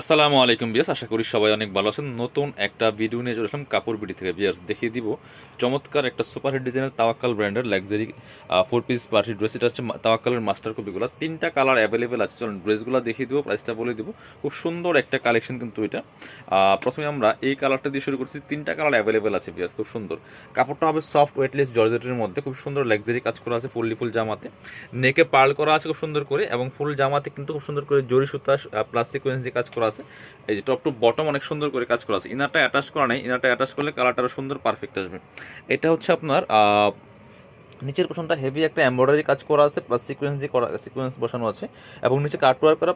আসসালামু আলাইকুম বিয়াস আশা করি সবাই অনেক ভালো আছেন। নতুন একটা ভিডিও নিয়ে চলে আসলাম কাপড় বিডি থেকে। বিয়াস দেখিয়ে দিব চমৎকার একটা সুপার হিট ডিজাইনের তাওয়াক্কাল ব্র্যান্ডের luxury four piece party dress এটা হচ্ছে তাওয়াক্কালের মাস্টার কপিগুলো। তিনটা কালার অ্যাভেলেবেল আছে। চলুন ড্রেসগুলো দেখিয়ে দিব প্রাইসটা বলে দিব। খুব সুন্দর একটা কালেকশন কিন্তু এটা। প্রথমে আমরা এই কালারটা দিয়ে শুরু করছি। তিনটা কালার অ্যাভেলেবেল আছে বিয়াস খুব সুন্দর। কাপড়টা হবে সফট ওয়েটলেস জর্জেটের মধ্যে। খুব সুন্দর লাক্সারি কাজ করা আছে পল্লি ফুল জামাতে। নেকে পার্ল করা আছে খুব সুন্দর করে। এবং ফুল জামাতে কিন্তু খুব সুন্দর করে জরি সুতা প্লাস্টিক কাজ করা আছে। এই যে টপ টু বটম অনেক সুন্দর করে কাজ করা আছে। ইনারটা অ্যাটাচ করা নেই। ইনারটা অ্যাটাচ করলে কালারটা আরও সুন্দর পারফেক্ট আসবে। এটা হচ্ছে আপনার নিচের পোশনটা হেভি একটা এমব্রয়ডারি কাজ করা আছে প্লাস সিকোয়েন্স দিয়ে করা সিকোয়েন্স বসানো আছে। এবং নিচে কাটওয়ার করা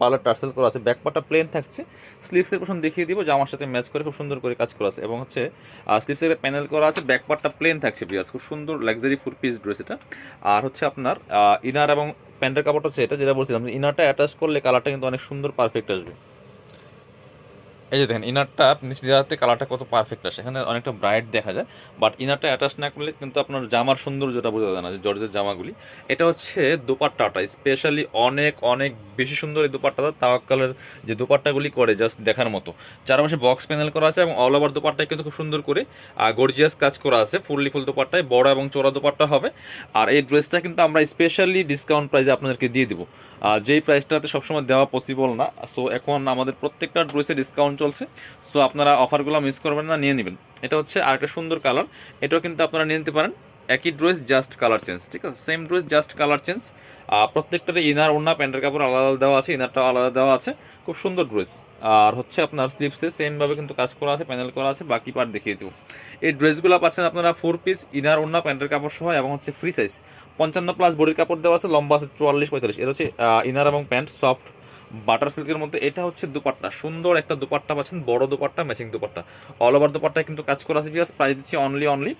পার্লার টার্সেল করা আছে। ব্যাক পার্টটা প্লেন থাকছে। স্লিপসের পোশন দেখিয়ে দিব জামার সাথে ম্যাচ করে খুব সুন্দর করে কাজ করা আছে। এবং হচ্ছে স্লিপসের প্যানেল করা আছে। ব্যাক পার্টটা প্লেন থাকছে বিয়াস খুব সুন্দর লাক্সারি ফুড পিস ড্রেস এটা। আর হচ্ছে আপনার ইনার এবং প্যান্টের কাপড়টা হচ্ছে এটা, যেটা বলছিলাম ইনারটা অ্যাটাচ করলে কালারটা কিন্তু অনেক সুন্দর পারফেক্ট আসবে। এই যে দেখেন ইনারটা নিচে দেওয়াতে কালারটা কত পারফেক্ট আসে। এখানে অনেকটা ব্রাইট দেখা যায় বাট ইনারটা অ্যাটাচ না করলে কিন্তু আপনার জামার সৌন্দর্যটা বোঝা যায় না, যে জর্জের জামাগুলি। এটা হচ্ছে দোপাট্টাটা স্পেশালি অনেক অনেক বেশি সুন্দর এই দোপাট্টাটা তাওয়াক্কালের যে দোপাট্টাগুলি করে জাস্ট দেখার মতো। চারপাশে বক্স প্যানেল করা আছে এবং অল ওভার দোপাট্টায় কিন্তু খুব সুন্দর করে গর্জিয়াস কাজ করা আছে, ফুললি ফুল দোপাট্টায়, বড় এবং চোরা দোপাট্টা হবে। আর এই ড্রেসটা কিন্তু আমরা স্পেশালি ডিসকাউন্ট প্রাইসে আপনাদেরকে দিয়ে দিব। যেই প্রাইসটাতে সবসময় দেওয়া পসিবল না সো এখন আমাদের প্রত্যেকটা ড্রেসে ডিসকাউন্ট চলছে সো আপনারা অফারগুলো মিস করবেন না, নিয়ে নেবেন। এটা হচ্ছে আরেকটা সুন্দর কালার এটাও কিন্তু আপনারা নিয়ে নিতে পারেন। একই ড্রেস জাস্ট কালার চেঞ্জ ঠিক আছে? Same dress just colour change প্রত্যেকটাতে ইনার ওনার প্যান্টের কাপড় আলাদা আলাদা দেওয়া আছে ইনারটাও আলাদা দেওয়া আছে। খুব সুন্দর ড্রেস। আর হচ্ছে আপনার স্লিপসে সেমভাবে কিন্তু কাজ করা আছে প্যানেল করা আছে, বাকি পার্ট দেখিয়ে দেবো। এই ড্রেসগুলো পাচ্ছেন আপনারা ফোর পিস ইনার ওড়না, প্যান্টের কাপড় সহ এবং হচ্ছে ফ্রি সাইজ পঞ্চান্ন প্লাস বডির কাপড় দেওয়া আছে, লম্বা আছে চুয়াল্লিশ, পঁয়তাল্লিশ। এটা হচ্ছে ইনার এবং প্যান্ট সফট বাটার সিল্কের মধ্যে। এটা হচ্ছে দুপাট্টা। সুন্দর একটা দুপাট্টা পাচ্ছেন, বড় dupatta matching dupatta. All over দুপাট্টায় কিন্তু কাজ করা আছে বিকজ প্রাইস দিচ্ছি অনলি অনলি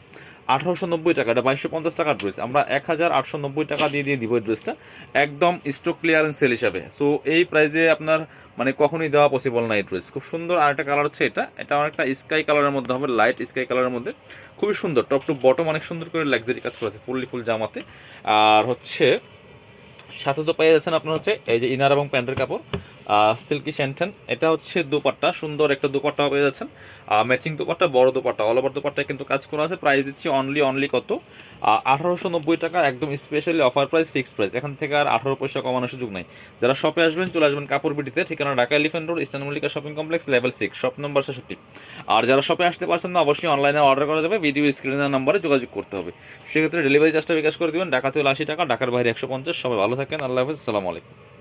আঠারোশো নব্বই টাকা এটা বাইশশো পঞ্চাশ টাকার ড্রেস আমরা এক হাজার আটশো নব্বই টাকা দিয়ে দিয়ে দিব এই ড্রেসটা একদম স্টক ক্লিয়ারেন্স সেল হিসাবে। সো এই প্রাইসে আপনার মানে কখনোই দেওয়া পসিবল না এই ড্রেস খুব সুন্দর আর একটা কালার হচ্ছে এটা। এটা অনেকটা স্কাই কালারের মধ্যে হবে লাইট স্কাই কালারের মধ্যে। খুবই সুন্দর টপ টু বটম অনেক সুন্দর করে লাক্সারি কাজ করেছে, ফুললি ফুল জামাতে। আর হচ্ছে, সাথে তো পেয়ে যাচ্ছেন আপনার হচ্ছে, এই যে ইনার এবং প্যান্টের কাপড়। সিল্কি স্যান্টেন এটা হচ্ছে দুপাট্টা, সুন্দর একটা দুপাট্টা পেয়ে যাচ্ছেন। ম্যাচিং দুপাট্টা, বড় দুপাট্টা। অল ওভার দুপাট্টায় কিন্তু কাজ করা আছে। প্রাইস দিচ্ছি অনলি অনলি কত? আঠারোশো নব্বই টাকা, একদম specially offer price fixed price এখান থেকে আর আঠারো পয়সা কমানোর সুযোগ নাই। যারা শপে আসবেন, চলে আসবেন কাপড় বিটিতে। ঠিকানা Dhaka Elephant Road Eastern Mallika shopping complex level six shop number ছেষট্টি। আর যারা শপে আসতে পারছেন না, অবশ্যই অনলাইনে অর্ডার করা যাবে। ভিডিও স্ক্রিনের নাম্বারে যোগাযোগ করতে হবে। সেক্ষেত্রে ডেলিভারি চার্জটা বিকাশ করে দেবেন। ঢাকা থেকে আশি টাকা, ঢাকার বাইরে একশো পঞ্চাশ। সবাই ভালো থাকেন। আল্লাহ হাফিজ। সালাম আলাইকুম।